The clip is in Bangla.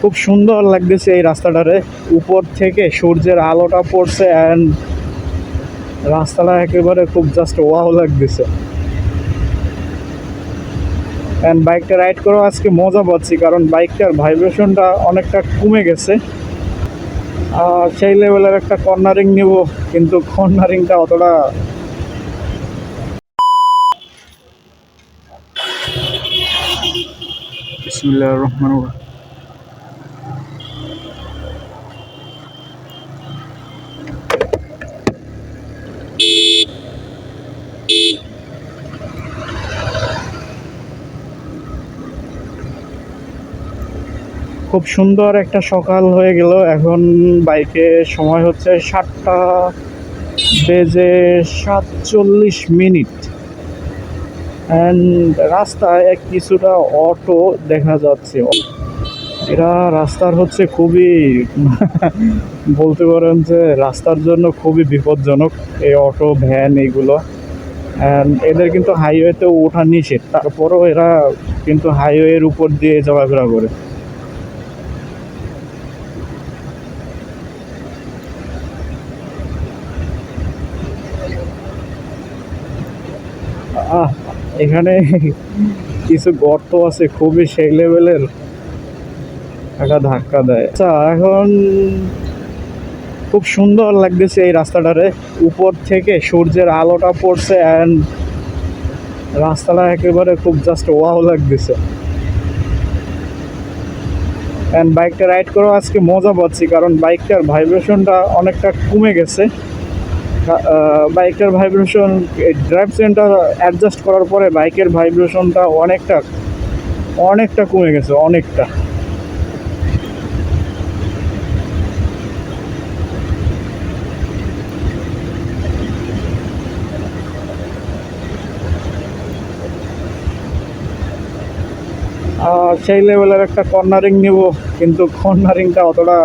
খুব সুন্দর লাগতেছে এই রাস্তাটারে। উপর থেকে সূর্যের আলোটা পড়ছে অ্যান্ড রাস্তাটা একেবারে খুব জাস্ট ওয়াও লাগতেছে। অ্যান্ড বাইকটা রাইড করেও আজকে মজা পাচ্ছি কারণ বাইকটার ভাইব্রেশনটা অনেকটা কমে গেছে। আর সেই লেভেলের একটা কর্নারিং নিব, কিন্তু কর্নারিংটা অতটা বিসমিল্লাহির রহমানির খুব সুন্দর একটা সকাল হয়ে গেল। এখন বাইকে সময় হচ্ছে সাতটা বেজে সাতচল্লিশ মিনিট। অ্যান্ড রাস্তায় কিছুটা অটো দেখা যাচ্ছে। এরা রাস্তার হচ্ছে খুবই, বলতে পারেন যে রাস্তার জন্য খুবই বিপজ্জনক এই অটো, ভ্যান এইগুলো অ্যান্ড এদের কিন্তু হাইওয়েতেও ওঠা নিষেধ। তারপরও এরা কিন্তু হাইওয়ের উপর দিয়ে চলাফেরা করে। এখানে কিছু গর্ত আছে, খুবই সেই লেভেলের। একটা ধাক্কা দেয়। আচ্ছা এখন খুব সুন্দর লাগতেছে এই রাস্তাটারে। উপর থেকে সূর্যের আলোটা পড়ছে অ্যান্ড রাস্তাটা একেবারে খুব জাস্ট ওয়াও লাগতেছে। অ্যান্ড বাইকটা রাইড করেও আজকে মজা পাচ্ছি, কারণ বাইকটার ভাইব্রেশনটা অনেকটা কমে গেছে। বাইকের ভাইব্রেশন ড্রাইভ সেন্টার অ্যাডজাস্ট করার পরে বাইকের ভাইব্রেশনটা অনেকটা অনেকটা কমে গেছে, অনেকটা। সেই লেভেলের একটা কর্নারিং নিব, কিন্তু কর্নারিংটা অতটা